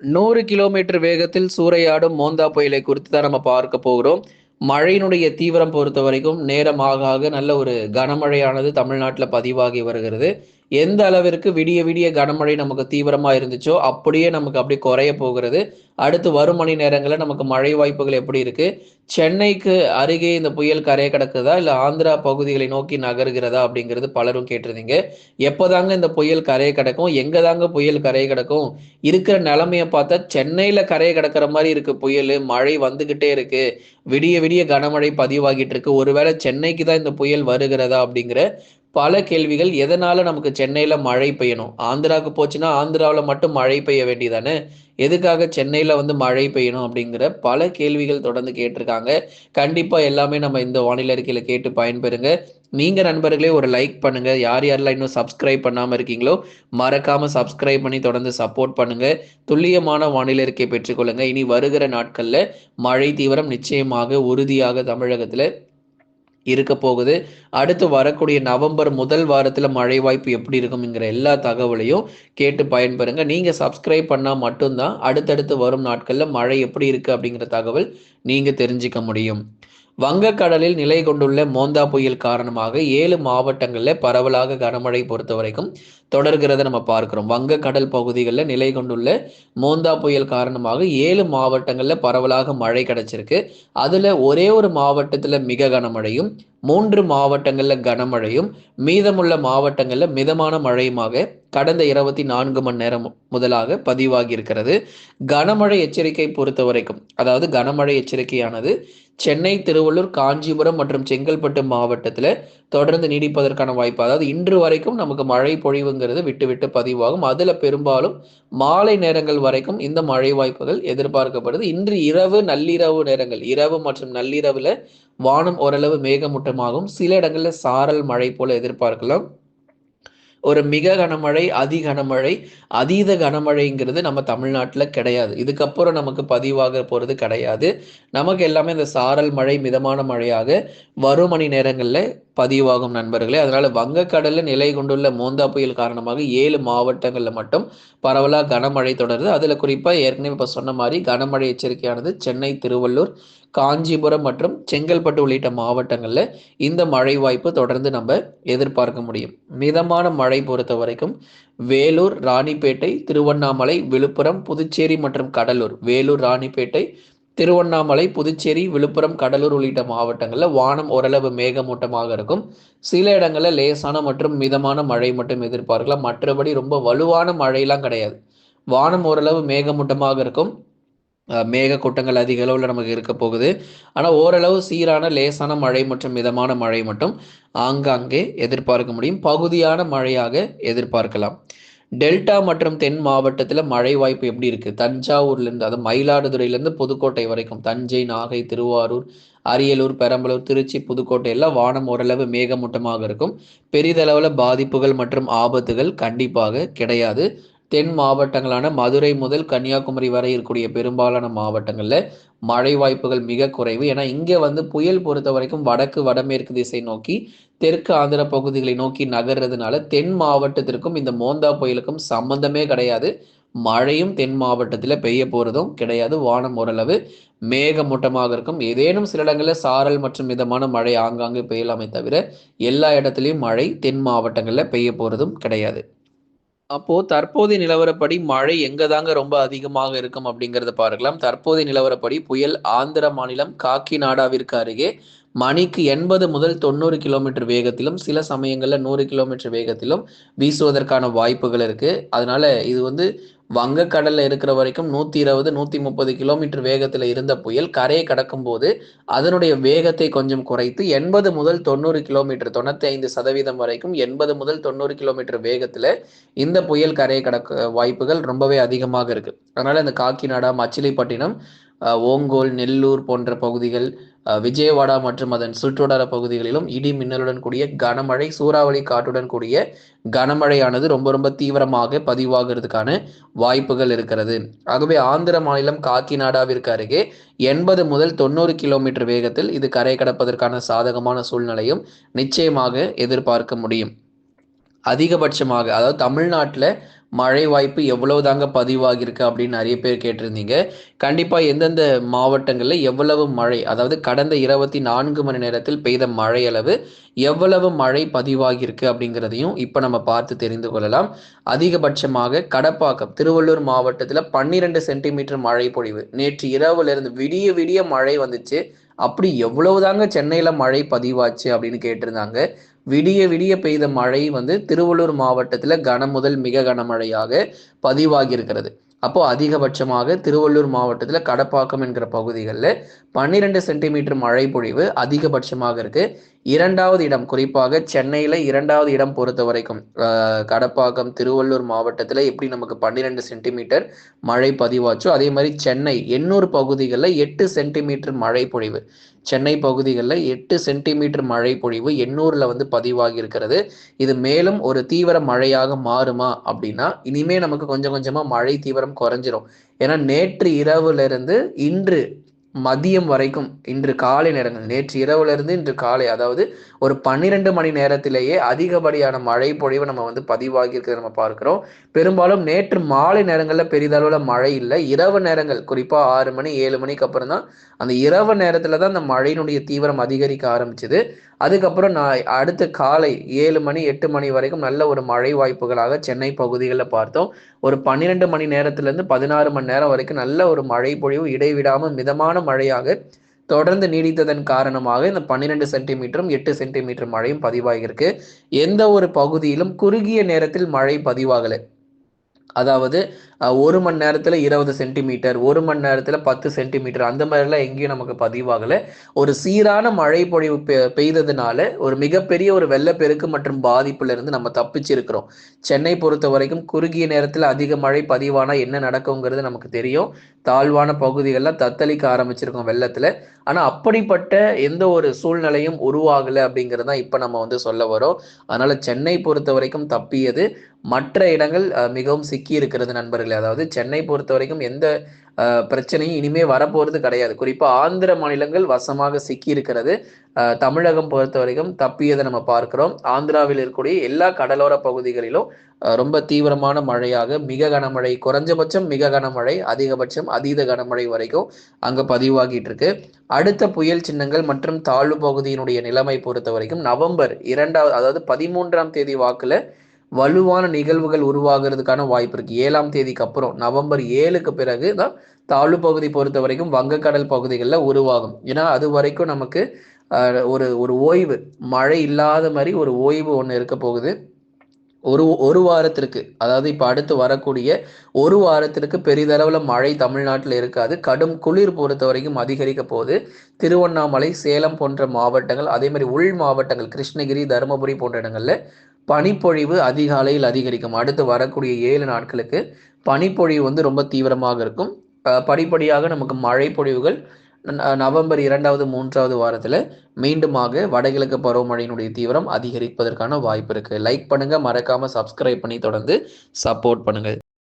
நூறு கிலோமீட்டர் வேகத்தில் சூறையாடும் மோந்தா புயலை குறித்து தான் நம்ம பார்க்க போகிறோம். மழையினுடைய தீவிரம் பொறுத்த வரைக்கும் நேரம் ஆக ஆக நல்ல ஒரு கனமழையானது தமிழ்நாட்டில் பதிவாகி வருகிறது. எந்த அளவிற்கு விடிய விடிய கனமழை நமக்கு தீவிரமா இருந்துச்சோ அப்படியே நமக்கு அப்படி குறைய போகிறது. அடுத்து வரும் மணி நேரங்களில் நமக்கு மழை வாய்ப்புகள் எப்படி இருக்கு? சென்னைக்கு அருகே இந்த புயல் கரையை கிடக்குதா? இல்லை ஆந்திரா பகுதிகளை நோக்கி நகர்கிறதா? அப்படிங்கிறது பலரும் கேட்டிருந்தீங்க. எப்போதாங்க இந்த புயல் கரையை கிடக்கும்? எங்க தாங்க புயல் கரையை கிடக்கும்? இருக்கிற நிலைமையை பார்த்தா சென்னையில கரையை கிடக்கிற மாதிரி இருக்கு புயல். மழை வந்துகிட்டே இருக்கு. விடிய விடிய கனமழை பதிவாகிட்டு இருக்கு. ஒருவேளை சென்னைக்கு தான் இந்த புயல் வருகிறதா அப்படிங்கிற பல கேள்விகள் எதனால நமக்கு சென்னையில மழை பெய்யணும்? ஆந்திராவுக்கு போச்சுன்னா ஆந்திராவில் மட்டும் மழை பெய்ய வேண்டியதானே? எதுக்காக சென்னையில வந்து மழை பெய்யணும் அப்படிங்கிற பல கேள்விகள் தொடர்ந்து கேட்டிருக்காங்க. கண்டிப்பா எல்லாமே நம்ம இந்த வானிலை அறிக்கையில கேட்டு பயன்பெறுங்க. நீங்க நண்பர்களே ஒரு லைக் பண்ணுங்க. யார் யாரெல்லாம் இன்னும் சப்ஸ்கிரைப் பண்ணாம இருக்கீங்களோ மறக்காம சப்ஸ்கிரைப் பண்ணி தொடர்ந்து சப்போர்ட் பண்ணுங்க. துல்லியமான வானிலை அறிக்கை பெற்றுக்கொள்ளுங்க. இனி வருகிற நாட்கள்ல மழை தீவிரம் நிச்சயமாக உறுதியாக தமிழகத்துல இருக்க போகுது. அடுத்து வரக்கூடிய நவம்பர் முதல் வாரத்தில் மழை வாய்ப்பு எப்படி இருக்கும்ங்கிற எல்லா தகவலையும் கேட்டு பயன்பெறுங்க. நீங்கள் சப்ஸ்கிரைப் பண்ணால் மட்டும்தான் அடுத்தடுத்து வரும் நாட்களில் மழை எப்படி இருக்குது அப்படிங்கிற தகவல் நீங்கள் தெரிஞ்சுக்க முடியும். வங்கக்கடலில் நிலை கொண்டுள்ள மோந்தா புயல் காரணமாக ஏழு மாவட்டங்களில் பரவலாக கனமழை பொறுத்த வரைக்கும் தொடர்கிறத நம்ம பார்க்கிறோம். வங்கக்கடல் பகுதிகளில் நிலை கொண்டுள்ள மோந்தா புயல் காரணமாக ஏழு மாவட்டங்களில் பரவலாக மழை கிடைச்சிருக்கு. அதில் ஒரே ஒரு மாவட்டத்தில் மிக கனமழையும் மூன்று மாவட்டங்களில் கனமழையும் மீதமுள்ள மாவட்டங்களில் மிதமான மழையுமாக கடந்த இருபத்தி நான்கு மணி நேரம் முதலாக பதிவாகி இருக்கிறது கனமழை எச்சரிக்கை பொறுத்த வரைக்கும் அதாவது கனமழை எச்சரிக்கையானது சென்னை திருவள்ளூர் காஞ்சிபுரம் மற்றும் செங்கல்பட்டு மாவட்டத்தில் தொடர்ந்து நீடிப்பதற்கான வாய்ப்பு. அதாவது இன்று வரைக்கும் நமக்கு மழை பொழிவுங்கிறது விட்டு விட்டு பதிவாகும். அதில் பெரும்பாலும் மாலை நேரங்கள் வரைக்கும் இந்த மழை வாய்ப்புகள் எதிர்பார்க்கப்படுது. இன்று இரவு நள்ளிரவு நேரங்கள் இரவு மற்றும் நள்ளிரவில் வானம் ஓரளவு மேகமூட்டமாகும். சில இடங்களில் சாரல் மழை போல எதிர்பார்க்கலாம். ஒரு மிக கனமழை அதி கனமழை அதீத கனமழைங்கிறது நம்ம தமிழ்நாட்டில் கிடையாது. இதுக்கப்புறம் நமக்கு பதிவாக போகிறது கிடையாது. நமக்கு எல்லாமே இந்த சாரல் மழை மிதமான மழையாக வரும் மணி நேரங்களில் பதிவாகும் நண்பர்களே. அதனால் வங்கக்கடலில் நிலை கொண்டுள்ள மோந்தா புயல் காரணமாக ஏழு மாவட்டங்களில் மட்டும் பரவலாக கனமழை தொடருது. அதில் குறிப்பாக ஏற்கனவே இப்போ சொன்ன மாதிரி கனமழை எச்சரிக்கையானது சென்னை திருவள்ளூர் காஞ்சிபுரம் மற்றும் செங்கல்பட்டு உள்ளிட்ட மாவட்டங்களில் இந்த மழை வாய்ப்பு தொடர்ந்து நம்ம எதிர்பார்க்க முடியும். மிதமான மழை பொறுத்த வரைக்கும் வேலூர் ராணிப்பேட்டை திருவண்ணாமலை விழுப்புரம் புதுச்சேரி மற்றும் கடலூர். வேலூர் ராணிப்பேட்டை திருவண்ணாமலை புதுச்சேரி விழுப்புரம் கடலூர் உள்ளிட்ட மாவட்டங்களில் வானம் ஓரளவு மேகமூட்டமாக இருக்கும். சில இடங்களில் லேசான மற்றும் மிதமான மழை மட்டும் எதிர்பார்க்கலாம். மற்றபடி ரொம்ப வலுவான மழையெல்லாம் கிடையாது. வானம் ஓரளவு மேகமூட்டமாக இருக்கும். மேக கூட்டங்கள் அதிக அளவில் நமக்கு இருக்க போகுது. ஆனால் ஓரளவு சீரான லேசான மழை மற்றும் மிதமான மழை மட்டும் ஆங்காங்கே எதிர்பார்க்க முடியும். பகுதியான மழையாக எதிர்பார்க்கலாம். டெல்டா மற்றும் தென் மாவட்டத்தில் மழை வாய்ப்பு எப்படி இருக்கு? தஞ்சாவூர்லேருந்து அதாவது மயிலாடுதுறையிலேருந்து புதுக்கோட்டை வரைக்கும் தஞ்சை நாகை திருவாரூர் அரியலூர் பெரம்பலூர் திருச்சி புதுக்கோட்டை எல்லாம் வானம் ஓரளவு மேகமூட்டமாக இருக்கும். பெரிதளவில் பாதிப்புகள் மற்றும் ஆபத்துகள் கண்டிப்பாக கிடையாது. தென் மாவட்டங்களான மதுரை முதல் கன்னியாகுமரி வரை இருக்கக்கூடிய பெரும்பாலான மாவட்டங்களில் மழை வாய்ப்புகள் மிக குறைவு. ஏன்னா இங்கே வந்து புயல் பொறுத்த வரைக்கும் வடக்கு வடமேற்கு திசை நோக்கி தெற்கு ஆந்திர பகுதிகளை நோக்கி நகர்றதுனால தென் மாவட்டத்திற்கும் இந்த மோந்தா புயலுக்கும் சம்பந்தமே கிடையாது. மழையும் தென் மாவட்டத்தில் பெய்ய போகிறதும் கிடையாது. வானம் ஓரளவு மேகமூட்டமாக இருக்கும். ஏதேனும் சில இடங்களில் சாரல் மற்றும் மிதமான மழை ஆங்காங்கு பெய்யலாமே தவிர எல்லா இடத்துலையும் மழை தென் மாவட்டங்களில் பெய்ய போகிறதும் கிடையாது. அப்போ தற்போதைய நிலவரப்படி மழை எங்க தாங்க ரொம்ப அதிகமாக இருக்கும் அப்படிங்கறத பார்க்கலாம். தற்போதைய நிலவரப்படி புயல் ஆந்திர மாநிலம் காக்கிநாடாவிற்கு அருகே மணிக்கு எண்பது முதல் தொண்ணூறு கிலோமீட்டர் வேகத்திலும் சில சமயங்களில் நூறு கிலோமீட்டர் வேகத்திலும் வீசுவதற்கான வாய்ப்புகள் இருக்குது அதனால் இது வந்து வங்கக்கடலில் இருக்கிற வரைக்கும் நூற்றி இருபது நூற்றி முப்பது கிலோமீட்டர் வேகத்தில் இருந்த புயல் கரையை கடக்கும்போது அதனுடைய வேகத்தை கொஞ்சம் குறைத்து எண்பது முதல் தொண்ணூறு கிலோமீட்டர் தொண்ணூற்றி ஐந்து சதவீதம் வரைக்கும் எண்பது முதல் தொண்ணூறு கிலோமீட்டர் வேகத்தில் இந்த புயல் கரையை கடக்க வாய்ப்புகள் ரொம்பவே அதிகமாக இருக்குது அதனால் இந்த காக்கிநாடா மச்சிலிப்பட்டினம் ஓங்கோல் நெல்லூர் போன்ற பகுதிகள் விஜயவாடா மற்றும் அதன் சுற்றுவட்டார பகுதிகளிலும் இடி மின்னலுடன் கூடிய கனமழை சூறாவளி காற்றுடன் கூடிய கனமழையானது ரொம்ப ரொம்ப தீவிரமாக பதிவாகிறதுக்கான வாய்ப்புகள் இருக்கிறது. ஆகவே ஆந்திர மாநிலம் காக்கிநாடாவிற்கு அருகே எண்பது முதல் தொண்ணூறு கிலோமீட்டர் வேகத்தில் இது கரை கடப்பதற்கான சாதகமான சூழ்நிலையும் நிச்சயமாக எதிர்பார்க்க முடியும். அதிகபட்சமாக அதாவது தமிழ்நாட்டில் மழை வாய்ப்பு எவ்வளவு தாங்க பதிவாகியிருக்கு அப்படின்னு நிறைய பேர் கேட்டிருந்தீங்க. கண்டிப்பாக எந்தெந்த மாவட்டங்களில் எவ்வளவு மழை அதாவது கடந்த இருபத்தி நான்கு மணி நேரத்தில் பெய்த மழை அளவு எவ்வளவு மழை பதிவாகியிருக்கு அப்படிங்கிறதையும் இப்போ நம்ம பார்த்து தெரிந்து கொள்ளலாம். அதிகபட்சமாக கடப்பாக்கம் திருவள்ளூர் மாவட்டத்தில் பன்னிரெண்டு சென்டிமீட்டர் மழை பொழிவு. நேற்று இரவுல இருந்து விடிய விடிய மழை வந்துச்சு. அப்படி எவ்வளவுதாங்க சென்னையில் மழை பதிவாச்சு அப்படின்னு கேட்டிருந்தாங்க. விடிய விடிய பெய்த மழை வந்து திருவள்ளூர் மாவட்டத்தில் கனமுதல் மிக கனமழையாக பதிவாகி இருக்கிறது அப்போ அதிகபட்சமாக திருவள்ளூர் மாவட்டத்தில் கடப்பாக்கம் என்கிற பகுதிகளில் பன்னிரெண்டு சென்டிமீட்டர் மழை பொழிவு அதிகபட்சமாக இருக்கு. இரண்டாவது இடம் குறிப்பாக சென்னையில் இரண்டாவது இடம் பொறுத்த வரைக்கும் கடப்பாக்கம் திருவள்ளூர் மாவட்டத்தில் எப்படி நமக்கு பன்னிரெண்டு சென்டிமீட்டர் மழை பதிவாச்சோ அதே மாதிரி சென்னை எண்ணூர் பகுதிகளில் எட்டு சென்டிமீட்டர் மழை பொழிவு. சென்னை பகுதிகளில் எட்டு சென்டிமீட்டர் மழை பொழிவு எண்ணூரில் வந்து பதிவாகி இருக்கிறது. இது மேலும் ஒரு தீவிர மழையாக மாறுமா அப்படின்னா இனிமே நமக்கு கொஞ்சம் கொஞ்சமாக மழை தீவிரம் குறைஞ்சிரும். ஏன்னா நேற்று இரவுலேருந்து இன்று மதியம் வரைக்கும் இன்று காலை நேரங்கள் நேற்று இரவுலேருந்து இன்று காலை அதாவது ஒரு பன்னிரெண்டு மணி நேரத்திலேயே அதிகப்படியான மழை பொழிவு நம்ம வந்து பதிவாகி இருக்கிறத நம்ம பார்க்கிறோம். பெரும்பாலும் நேற்று மாலை நேரங்களில் பெரிதளவில் மழை இல்லை. இரவு நேரங்கள் குறிப்பாக ஆறு மணி ஏழு மணிக்கு அப்புறம் தான் அந்த இரவு நேரத்தில் தான் அந்த மழையினுடைய தீவிரம் அதிகரிக்க ஆரம்பிச்சது. அதுக்கப்புறம் நான் அடுத்த காலை ஏழு மணி எட்டு மணி வரைக்கும் நல்ல ஒரு மழை வாய்ப்புகளாக சென்னை பகுதிகளில் பார்த்தோம். ஒரு பன்னிரெண்டு மணி நேரத்திலேருந்து பதினாறு மணி நேரம் வரைக்கும் நல்ல ஒரு மழை பொழிவு இடைவிடாமல் மிதமான மழையாக தொடர்ந்து நீடித்ததன் காரணமாக இந்த பன்னிரெண்டு சென்டிமீட்டரும் எட்டு சென்டிமீட்டர் மழையும் பதிவாகியிருக்கு. எந்த ஒரு பகுதியிலும் குறுகிய நேரத்தில் மழை பதிவாகலை. அதாவது ஒரு மணி நேரத்தில் இருபது சென்டிமீட்டர் ஒரு மணி நேரத்தில் பத்து சென்டிமீட்டர் அந்த மாதிரிலாம் எங்கேயும் நமக்கு பதிவாகலை. ஒரு சீரான மழை பொழிவு பெய்ததுனால ஒரு மிகப்பெரிய ஒரு வெள்ளப்பெருக்கு மற்றும் பாதிப்புல இருந்து நம்ம தப்பிச்சிருக்கிறோம். சென்னை பொறுத்த வரைக்கும் குறுகிய நேரத்தில் அதிக மழை பதிவானால் என்ன நடக்குங்கிறது நமக்கு தெரியும். தாழ்வான பகுதிகளெலாம் தத்தளிக்க ஆரம்பிச்சிருக்கோம் வெள்ளத்தில். ஆனால் அப்படிப்பட்ட எந்த ஒரு சூழ்நிலையும் உருவாகலை அப்படிங்கிறது தான் இப்போ நம்ம வந்து சொல்ல வரோம். அதனால் சென்னை பொறுத்த வரைக்கும் தப்பியது. மற்ற இடங்கள் மிகவும் சிக்கி இருக்கிறது நண்பர்கள். அதாவது சென்னை பொறுத்த வரைக்கும் எந்த பிரச்சனையும் இனிமே வரப்போறது கிடையாது. குறிப்பாக ஆந்திர மாநிலங்கள் வசமாக சிக்கி இருக்கிறது. தமிழகம் பொறுத்த வரைக்கும் தப்பியதை நம்ம பார்க்கிறோம். ஆந்திராவில் இருக்கக்கூடிய எல்லா கடலோர பகுதிகளிலும் ரொம்ப தீவிரமான மழையாக மிக கனமழை குறைஞ்சபட்சம் மிக கனமழை அதிகபட்சம் அதீத கனமழை வரைக்கும் அங்க பதிவாகிட்டு இருக்கு. அடுத்த புயல் சின்னங்கள் மற்றும் தாழ்வு பகுதியினுடைய நிலைமை பொறுத்த வரைக்கும் நவம்பர் இரண்டாவது அதாவது பதிமூன்றாம் தேதி வாக்குல வலுவான நிகழ்வுகள் உருவாகிறதுக்கான வாய்ப்பு இருக்கு. ஏழாம் தேதிக்கு அப்புறம் நவம்பர் ஏழுக்கு பிறகு தான் தாழ்வு பகுதி பொறுத்த வரைக்கும் வங்கக்கடல் பகுதிகளில் உருவாகும். ஏன்னா அது வரைக்கும் நமக்கு ஒரு ஒரு ஓய்வு மழை இல்லாத மாதிரி ஒரு ஓய்வு ஒன்று இருக்க போகுது. ஒரு ஒரு வாரத்திற்கு அதாவது இப்போ அடுத்து வரக்கூடிய ஒரு வாரத்திற்கு பெரிதளவில் மழை தமிழ்நாட்டில் இருக்காது. கடும் குளிர் பொறுத்த வரைக்கும் அதிகரிக்க போகுது. திருவண்ணாமலை சேலம் போன்ற மாவட்டங்கள் அதே மாதிரி உள் மாவட்டங்கள் கிருஷ்ணகிரி தருமபுரி போன்ற இடங்களில் பனிப்பொழிவு அதிகாலையில் அதிகரிக்கும். அடுத்து வரக்கூடிய ஏழு நாட்களுக்கு பனிப்பொழிவு வந்து ரொம்ப தீவிரமாக இருக்கும். படிப்படியாக நமக்கு மழை பொழிவுகள் நவம்பர் இரண்டாவது மூன்றாவது வாரத்தில் மீண்டுமாக வடகிழக்கு பருவமழையினுடைய தீவிரம் அதிகரிப்பதற்கான வாய்ப்பு இருக்குது லைக் பண்ணுங்கள் மறக்காமல் சப்ஸ்கிரைப் பண்ணி தொடர்ந்து சப்போர்ட் பண்ணுங்கள்